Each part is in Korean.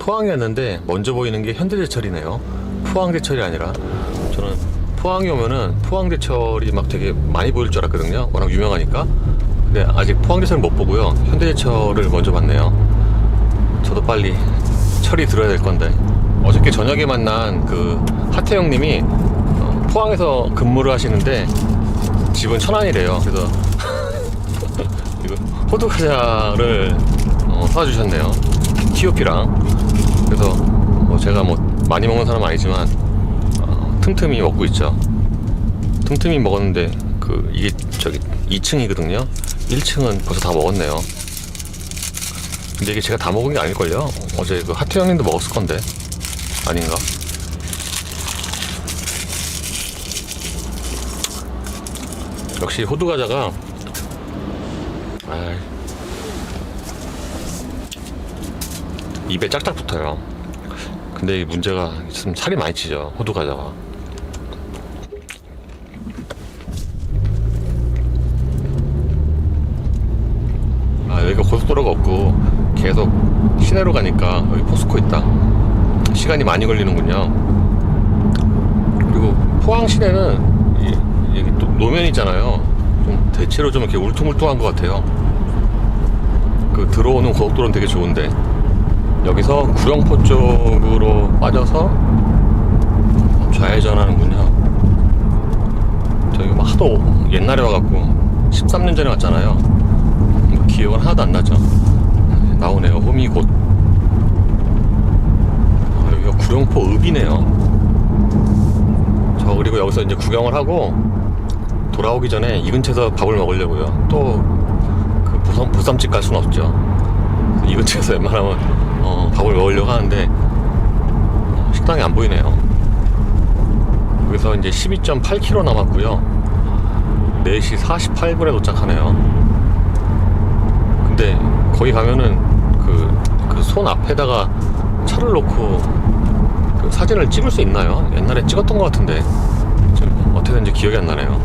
포항이었는데 먼저 보이는 게 현대제철이네요. 포항제철이 아니라 저는 포항이 오면은 포항제철이 막 되게 많이 보일 줄 알았거든요. 워낙 유명하니까. 근데 아직 포항제철 못 보고요. 현대제철을 먼저 봤네요. 저도 빨리 철이 들어야 될 건데 어저께 저녁에 만난 그 하태영님이 어, 포항에서 근무를 하시는데 집은 천안이래요. 그래서 이거 호두 과자를 어, 사주셨네요. TOP랑 그래서 뭐 제가 뭐 많이 먹는 사람은 아니지만 어, 틈틈이 먹고 있죠. 틈틈이 먹었는데 그 이게 저기 2층이거든요. 1층은 벌써 다 먹었네요. 근데 이게 제가 다 먹은 게 아닐걸요? 어제 그 하트 형님도 먹었을 건데 아닌가? 역시 호두 과자가 아이, 입에 짝짝 붙어요. 근데 이 문제가 좀 살이 많이 찌죠 호두 과자가. 아 여기가 고속도로가 없고 계속 시내로 가니까 여기 포스코 있다. 시간이 많이 걸리는군요. 그리고 포항 시내는 이, 여기 또 노면 있잖아요. 좀 대체로 좀 이렇게 울퉁불퉁한 것 같아요. 그 들어오는 고속도로는 되게 좋은데 여기서 구령포 쪽으로 빠져서 좌회전하는군요 저기 막 하도 옛날에 와갖고 13년 전에 왔잖아요 뭐 기억은 하나도 안 나죠. 나오네요. 호미곶. 아, 여기가 구룡포 읍이네요. 저 그리고 여기서 이제 구경을 하고 돌아오기 전에 이 근처에서 밥을 먹으려고요. 또 그 보쌈, 보쌈집 갈 수는 없죠. 이 근처에서 웬만하면 어, 밥을 먹으려고 하는데 식당이 안 보이네요. 여기서 이제 12.8km 남았고요. 4시 48분에 도착하네요. 근데 거기 가면은 그그손 앞에다가 차를 놓고 그 사진을 찍을 수 있나요? 옛날에 찍었던 것 같은데 어떻게 된지 기억이 안 나네요.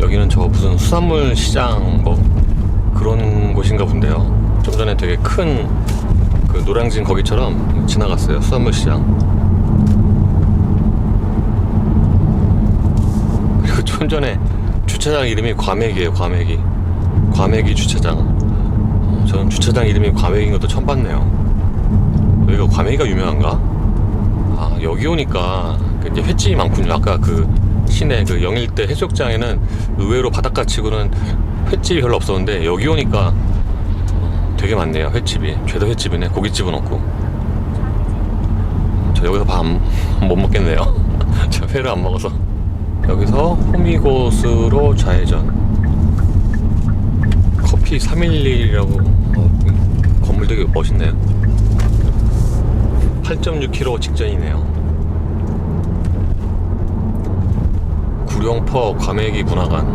여기는 저 무슨 수산물 시장 뭐 그런 곳인가 본데요. 좀 전에 되게 큰 그 노량진 거기처럼 지나갔어요. 수산물 시장. 그리고 좀 전에 주차장 이름이 과메기예요. 과메기. 과메기 주차장. 저는 주차장 이름이 과메기인 것도 처음 봤네요. 여기가 과메기가 유명한가? 아, 여기 오니까 그 이제 횟집이 많군요. 아까 그 시내 그 영일대 해수욕장에는 의외로 바닷가 치고는 횟집이 별로 없었는데 여기 오니까 어, 되게 많네요. 횟집이. 죄다 횟집이네. 고깃집은 없고. 저 여기서 밥 못 먹겠네요. 저 회를 안 먹어서. 여기서 호미곶으로 좌회전. 커피 311이라고 어, 건물 되게 멋있네요 8.6km 직전이네요 구룡포 과메기 문화관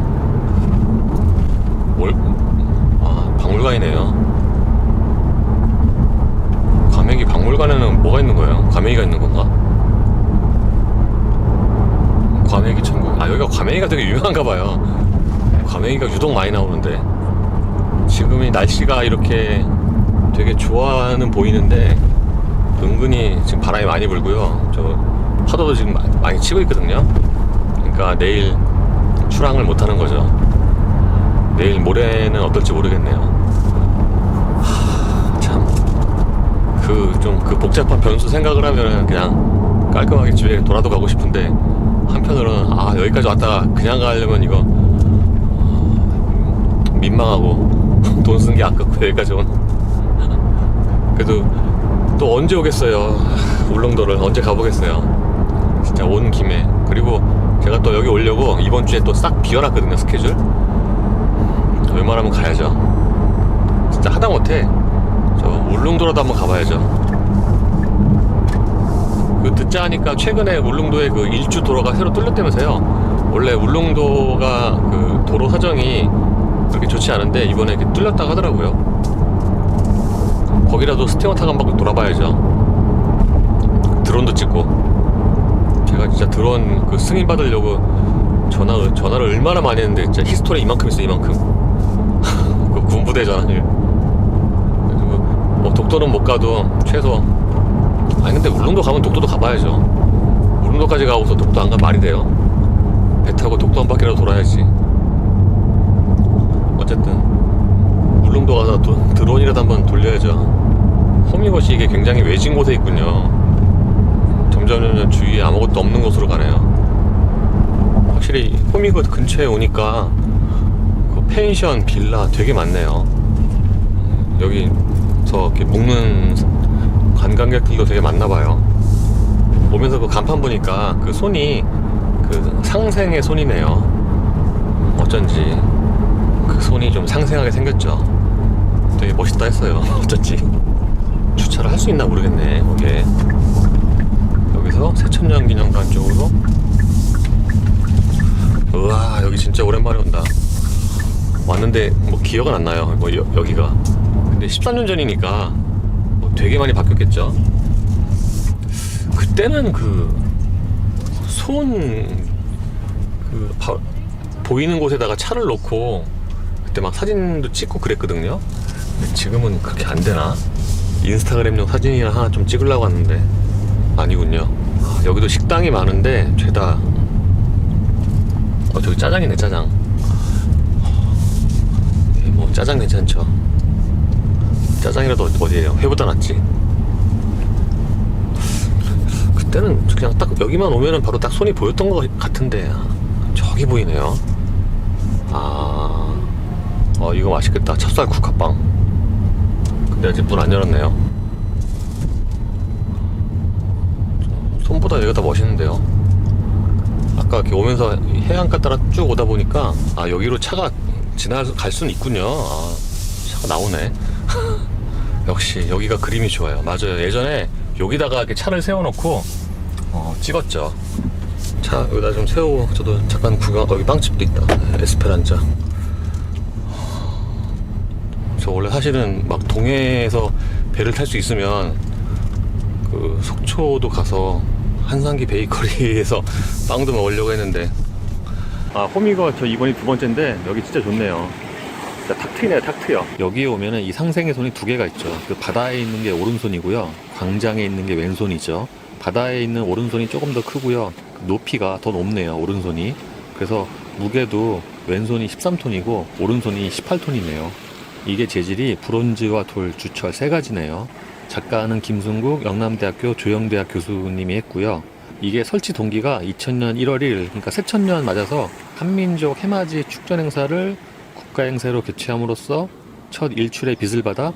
뭘? 아 박물관이네요 과메기 박물관에는 뭐가 있는 거예요? 과메기가 있는 건가? 과메기 천국 아 여기가 과메기가 되게 유명한가 봐요 과메기가 유독 많이 나오는데 지금 이 날씨가 이렇게 되게 좋아는 보이는데 은근히 지금 바람이 많이 불고요. 저 파도도 지금 마- 많이 치고 있거든요. 그러니까 내일 출항을 못 하는 거죠. 내일 모레는 어떨지 모르겠네요. 하, 참. 그 좀 그 복잡한 변수 생각을 하면은 그냥 깔끔하게 집에 돌아도 가고 싶은데 한편으로는 아 여기까지 왔다가 그냥 가려면 이거 민망하고 돈쓴게 아깝고 여기까지 온. 그래도 또 언제 오겠어요? 울릉도를 언제 가보겠어요? 진짜 온 김에. 그리고 제가 또 여기 오려고 이번 주에 또 싹 비워놨거든요 스케줄. 웬만하면 가야죠. 진짜 하다못해 저 울릉도라도 한번 가봐야죠 그 듣자 하니까 최근에 울릉도에 그 일주 도로가 새로 뚫렸다면서요 원래 울릉도가 그 도로 사정이 그렇게 좋지 않은데 이번에 이렇게 뚫렸다고 하더라고요. 거기라도 스팅어 타고 한 바퀴 돌아봐야죠. 드론도 찍고 제가 진짜 드론 그 승인 받으려고 전화 전화를 얼마나 많이 했는데 진짜 히스토리 이만큼 있어 이만큼. 그 군부대 전화를. 독도는 못 가도 최소 아니 근데 울릉도 가면 독도도 가봐야죠. 울릉도까지 가고서 독도 안 가면 말이 돼요. 배 타고 독도 한 바퀴라도 돌아야지. 어쨌든 울릉도 가서 도- 드론이라도 한번 돌려야죠. 호미곶이 이게 굉장히 외진 곳에 있군요. 점점 점점 주위에 아무것도 없는 곳으로 가네요. 확실히 호미곶 근처에 오니까 그 펜션, 빌라 되게 많네요. 여기 서 이렇게 묵는 관광객들도 되게 많나 봐요. 오면서 그 간판 보니까 그 손이 그 상생의 손이네요. 어쩐지 그 손이 좀 상생하게 생겼죠. 되게 멋있다 했어요. 어쩐지 주차를 할 수 있나 모르겠네. 여기에 여기서 새천년 기념관 쪽으로 우와 여기 진짜 오랜만에 온다. 왔는데 뭐 기억은 안 나요. 뭐 여, 여기가. 근데 13년 전이니까 뭐 되게 많이 바뀌었겠죠. 그때는 그손그 보이는 곳에다가 차를 놓고 그때 막 사진도 찍고 그랬거든요. 근데 지금은 그렇게 안 되나? 인스타그램용 사진이나 하나 좀 찍으려고 하는데 아니군요. 아, 여기도 식당이 많은데 죄다 어 저기 짜장이네 짜장. 예, 뭐 짜장 괜찮죠. 짜장이라도 어디- 어디에요? 회보다 낫지. 그때는 그냥 딱 여기만 오면은 바로 딱 손이 보였던 것 같은데 아, 저기 보이네요. 아, 어 이거 맛있겠다. 찹쌀 국화빵. 근데 아직 문 안 열었네요. 손보다 여기가 더 멋있는데요. 아까 이렇게 오면서 해안가 따라 쭉 오다 보니까 아 여기로 차가 지나갈 수는 있군요. 아, 차가 나오네. 역시 여기가 그림이 좋아요. 맞아요. 예전에 여기다가 이렇게 차를 세워놓고 어, 찍었죠. 차 여기다 좀 세우고 저도 잠깐 구경 여기 빵집도 있다. 네, 에스페란자. 저 원래 사실은 막 동해에서 배를 탈 수 있으면 그 속초도 가서 한상기 베이커리에서 빵도 먹으려고 했는데 아 호미가 저 이번이 두 번째인데 여기 진짜 좋네요. 진짜 탁 트이네요, 탁 트여. 여기에 오면은 이 상생의 손이 두 개가 있죠. 그 바다에 있는 게 오른손이고요. 광장에 있는 게 왼손이죠. 바다에 있는 오른손이 조금 더 크고요. 그 높이가 더 높네요, 오른손이. 그래서 무게도 왼손이 13톤이고 오른손이 18톤이네요. 이게 재질이 브론즈와 돌, 주철 세 가지네요. 작가는 김승국 영남대학교 조영대학 교수님이 했고요. 이게 설치 동기가 2000년 1월 1일, 그러니까 새천년 맞아서 한민족 해맞이 축전 행사를 국가 행사로 개최함으로써 첫 일출의 빛을 받아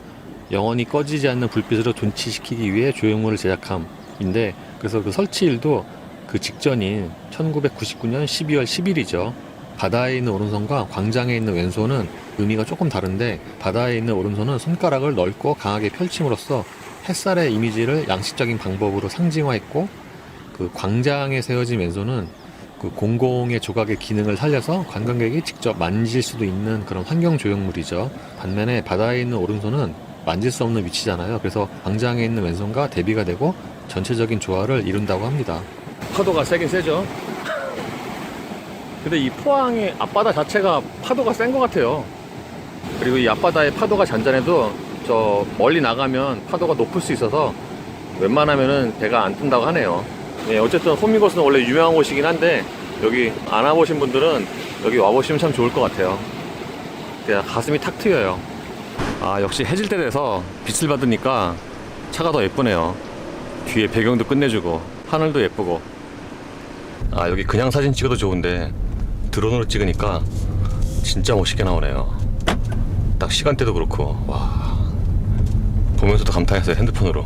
영원히 꺼지지 않는 불빛으로 존치시키기 위해 조형물을 제작함인데 그래서 그 설치일도 그 직전인 1999년 12월 10일이죠. 바다에 있는 오른손과 광장에 있는 왼손은 의미가 조금 다른데 바다에 있는 오른손은 손가락을 넓고 강하게 펼침으로써 햇살의 이미지를 양식적인 방법으로 상징화했고 그 광장에 세워진 왼손은 그 공공의 조각의 기능을 살려서 관광객이 직접 만질 수도 있는 그런 환경 조형물이죠. 반면에 바다에 있는 오른손은 만질 수 없는 위치잖아요. 그래서 광장에 있는 왼손과 대비가 되고 전체적인 조화를 이룬다고 합니다. 파도가 세긴 세죠. 근데 이 포항의 앞바다 자체가 파도가 센 것 같아요. 그리고 이 앞바다의 파도가 잔잔해도 저 멀리 나가면 파도가 높을 수 있어서 웬만하면은 배가 안 뜬다고 하네요. 네, 어쨌든 호미곶은 원래 유명한 곳이긴 한데 여기 안 와보신 분들은 여기 와보시면 참 좋을 것 같아요. 그냥 가슴이 탁 트여요. 아 역시 해질 때 돼서 빛을 받으니까 차가 더 예쁘네요. 뒤에 배경도 끝내주고 하늘도 예쁘고. 아 여기 그냥 사진 찍어도 좋은데 드론으로 찍으니까 진짜 멋있게 나오네요. 딱 시간대도 그렇고 와 보면서도 감탄했어요 핸드폰으로.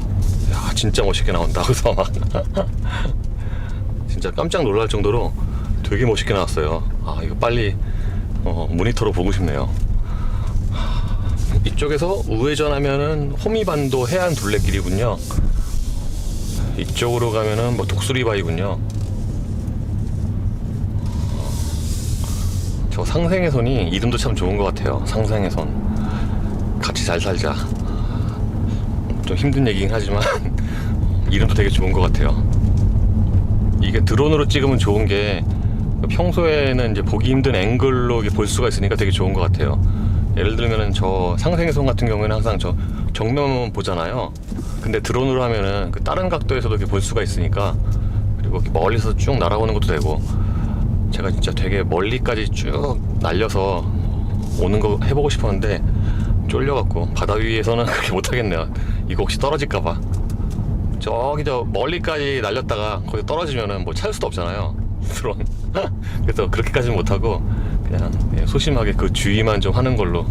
야 진짜 멋있게 나온다. 그래서 막 진짜 깜짝 놀랄 정도로 되게 멋있게 나왔어요. 아 이거 빨리 어, 모니터로 보고 싶네요. 이쪽에서 우회전하면은 호미반도 해안 둘레길이군요. 이쪽으로 가면은 뭐 독수리바위군요. 저 상생의 손이 이름도 참 좋은 것 같아요. 상생의 손. 같이 잘 살자. 좀 힘든 얘기긴 하지만 이름도 되게 좋은 것 같아요. 이게 드론으로 찍으면 좋은 게 평소에는 이제 보기 힘든 앵글로 볼 수가 있으니까 되게 좋은 것 같아요. 예를 들면은 저 상생의 손 같은 경우에는 항상 저 정면만 보잖아요. 근데 드론으로 하면은 그 다른 각도에서도 이렇게 볼 수가 있으니까 그리고 이렇게 멀리서 쭉 날아오는 것도 되고 제가 진짜 되게 멀리까지 쭉 날려서 오는 거 해보고 싶었는데 쫄려갖고 바다 위에서는 그렇게 못하겠네요. 이거 혹시 떨어질까봐. 저기 저 멀리까지 날렸다가 거기 떨어지면은 뭐 찾을 수도 없잖아요. 드론. 그래서 그렇게까지는 못하고 그냥 예, 소심하게 그 주의만 좀 하는 걸로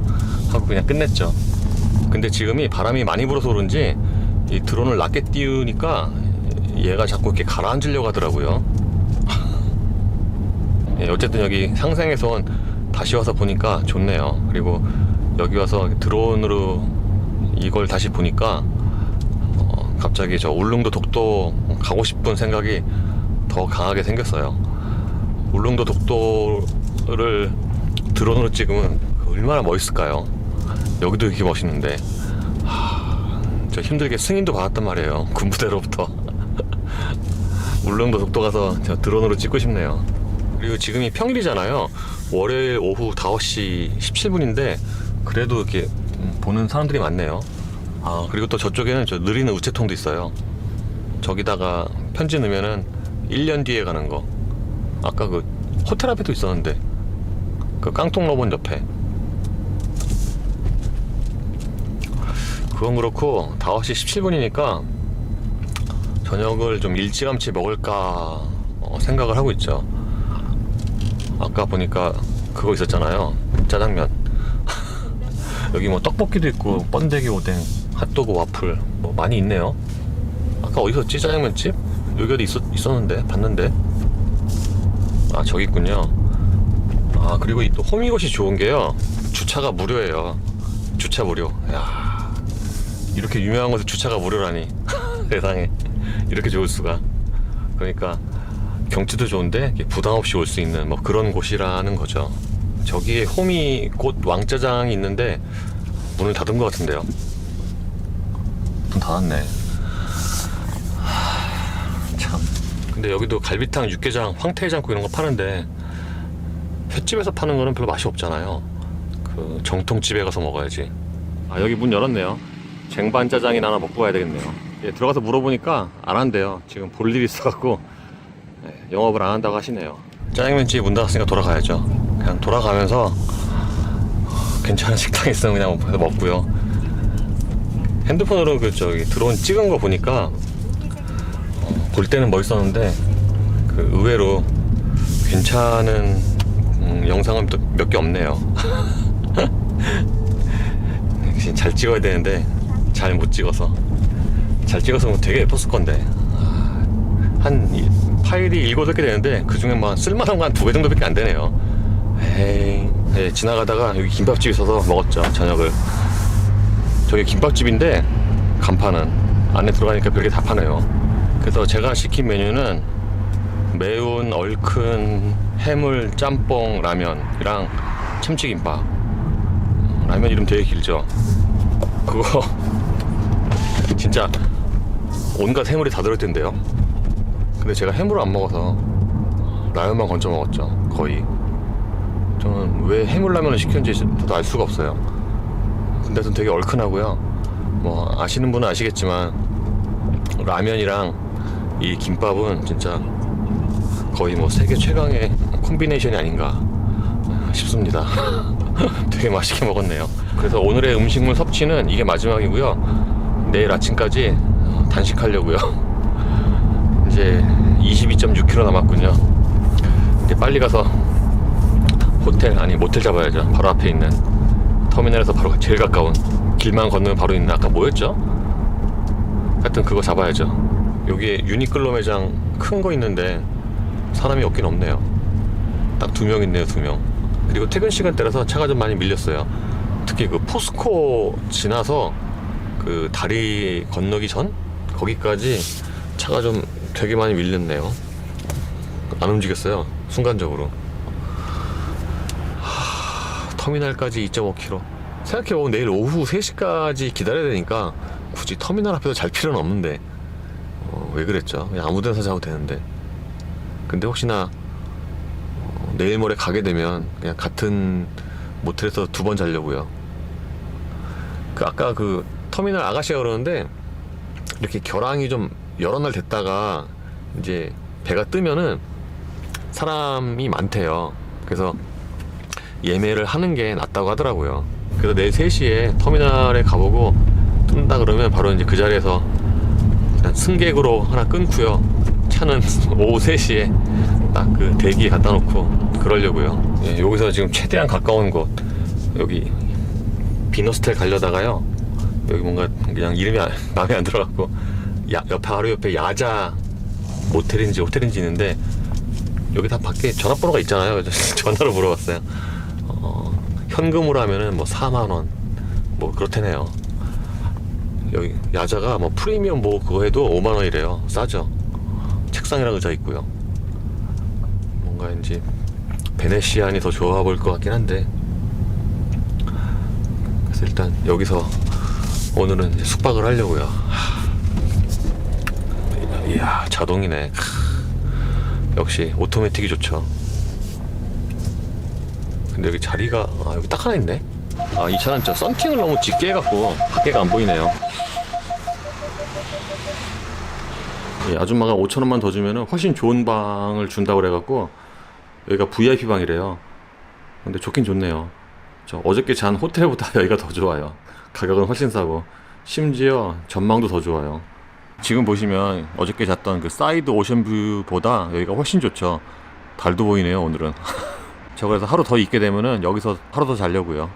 하고 그냥 끝냈죠. 근데 지금이 바람이 많이 불어서 그런지 이 드론을 낮게 띄우니까 얘가 자꾸 이렇게 가라앉으려고 하더라고요. 예, 어쨌든 여기 상생에서 온 다시 와서 보니까 좋네요. 그리고 여기 와서 드론으로 이걸 다시 보니까 어, 갑자기 저 울릉도 독도 가고 싶은 생각이 더 강하게 생겼어요. 울릉도 독도를 드론으로 찍으면 얼마나 멋있을까요? 여기도 이렇게 멋있는데 하, 저 힘들게 승인도 받았단 말이에요. 군부대로부터 울릉도 독도 가서 저 드론으로 찍고 싶네요. 그리고 지금이 평일이잖아요. 월요일 오후 5시 17분인데 그래도 이렇게 음, 보는 사람들이 많네요. 아 그리고 또 저쪽에는 저 느리는 우체통도 있어요. 저기다가 편지 넣으면은 1년 뒤에 가는 거. 아까 그 호텔 앞에도 있었는데 그 깡통 로봇 옆에. 그건 그렇고 5시 17분이니까 저녁을 좀 일찌감치 먹을까 어, 생각을 하고 있죠. 아까 보니까 그거 있었잖아요. 짜장면. 여기 뭐 떡볶이도 있고 번데기 오뎅, 핫도그 와플 뭐 많이 있네요. 아까 어디 있었지 짜장면집? 어디 있었, 있었는데 봤는데. 아 저기 있군요. 아 그리고 이또 홈이곳이 좋은 게요. 주차가 무료예요. 주차 무료. 야 이렇게 유명한 곳에 주차가 무료라니 세상에 이렇게 좋을 수가. 그러니까 경치도 좋은데 부담 없이 올 수 있는 뭐 그런 곳이라는 거죠. 저기에 곧 왕짜장이 있는데 문을 닫은 것 같은데요. 문 닫았네. 하, 참. 근데 여기도 갈비탕, 육개장, 황태해장국 이런 거 파는데 횟집에서 파는 거는 별로 맛이 없잖아요. 그 정통집에 가서 먹어야지. 아 여기 문 열었네요. 쟁반 짜장이나 하나 먹고 가야 되겠네요. 예, 들어가서 물어보니까 안 한대요. 지금 볼 일이 있어갖고 네, 영업을 안 한다고 하시네요. 짜장면집 문 닫았으니까 돌아가야죠. 그냥 돌아가면서 어, 괜찮은 식당 있으면 그냥 먹고요. 핸드폰으로 그 저기 드론 찍은 거 보니까 어, 볼 때는 멋있었는데 그 의외로 괜찮은 음, 영상은 또몇개 없네요. 역시 잘 찍어야 되는데 잘 못 찍어서 잘 찍었으면 되게 예뻤을 건데 한 이- 파일이 일곱 개 되는데 그 중에 막 쓸만한 거한두 개 정도밖에 안 되네요. 에이, 네, 지나가다가 여기 김밥집 있어서 먹었죠 저녁을. 저기 김밥집인데 간판은 안에 들어가니까 별게 다 파네요. 그래서 제가 시킨 메뉴는 매운 얼큰 해물 짬뽕 라면이랑 참치김밥. 라면 이름 되게 길죠. 그거 진짜 온갖 해물이 다 들어있던데요. 근데 제가 해물을 안 먹어서 라면만 건져 먹었죠. 거의. 저는 왜 해물라면을 시켰는지 저도 알 수가 없어요. 근데 좀 되게 얼큰하고요. 뭐 아시는 분은 아시겠지만 라면이랑 이 김밥은 진짜 거의 뭐 세계 최강의 콤비네이션이 아닌가 싶습니다. 되게 맛있게 먹었네요. 그래서 오늘의 음식물 섭취는 이게 마지막이고요. 내일 아침까지 단식하려고요. 이제 22.6km 남았군요. 이제 빨리 가서 호텔 아니 모텔 잡아야죠. 바로 앞에 있는 터미널에서 바로 제일 가까운 길만 건너면 바로 있는 아까 뭐였죠? 하여튼 그거 잡아야죠. 여기에 유니클로 매장 큰 거 있는데 사람이 없긴 없네요. 딱 두 명 있네요, 두 명. 그리고 퇴근 시간대라서 차가 좀 많이 밀렸어요. 특히 그 포스코 지나서 그 다리 건너기 전 거기까지 차가 좀 되게 많이 밀렸네요. 안 움직였어요. 순간적으로. 하, 터미널까지 2.5km. 생각해보면 내일 오후 3시까지 기다려야 되니까 굳이 터미널 앞에서 잘 필요는 없는데 어, 왜 그랬죠? 그냥 아무 데나 자도 되는데. 근데 혹시나 어, 내일 모레 가게 되면 그냥 같은 모텔에서 두 번 자려고요. 그 아까 그 터미널 아가씨가 그러는데 이렇게 결항이 좀 여러 날 됐다가 이제 배가 뜨면은 사람이 많대요. 그래서 예매를 하는 게 낫다고 하더라고요. 그래서 내일 3시에 터미널에 가보고 뜬다 그러면 바로 이제 그 자리에서 승객으로 하나 끊고요. 차는 오후 3시에 딱 그 대기에 갖다 놓고 그러려고요. 예, 여기서 지금 최대한 가까운 곳 여기 비너스텔 가려다가요. 여기 뭔가 그냥 이름이 안- 마음에 안 들어갖고 야, 옆에 바로 옆에 야자 모텔인지 호텔인지 있는데 여기 다 밖에 전화번호가 있잖아요. 전화로 물어봤어요. 어, 현금으로 하면은 뭐 4만 원, 뭐 그렇다네요. 여기 야자가 뭐 프리미엄 뭐 그거 해도 5만 원이래요. 싸죠. 책상이랑 의자 있고요. 뭔가 이제 베네시안이 더 좋아 보일 것 같긴 한데. 그래서 일단 여기서 오늘은 숙박을 하려고요. 하. 이야 자동이네. 크. 역시 오토매틱이 좋죠. 근데 여기 자리가 아 여기 딱 하나 있네. 아 이 차는 진짜 썬팅을 너무 짙게 해갖고 밖에가 안 보이네요. 이 아줌마가 5천 원만 더 주면은 훨씬 좋은 방을 준다고 그래갖고 여기가 VIP 방이래요. 근데 좋긴 좋네요. 저 어저께 잔 호텔보다 여기가 더 좋아요. 가격은 훨씬 싸고 심지어 전망도 더 좋아요. 지금 보시면 어저께 잤던 그 사이드 오션뷰보다 여기가 훨씬 좋죠. 달도 보이네요 오늘은. 저 그래서 하루 더 있게 되면은 여기서 하루 더 자려고요.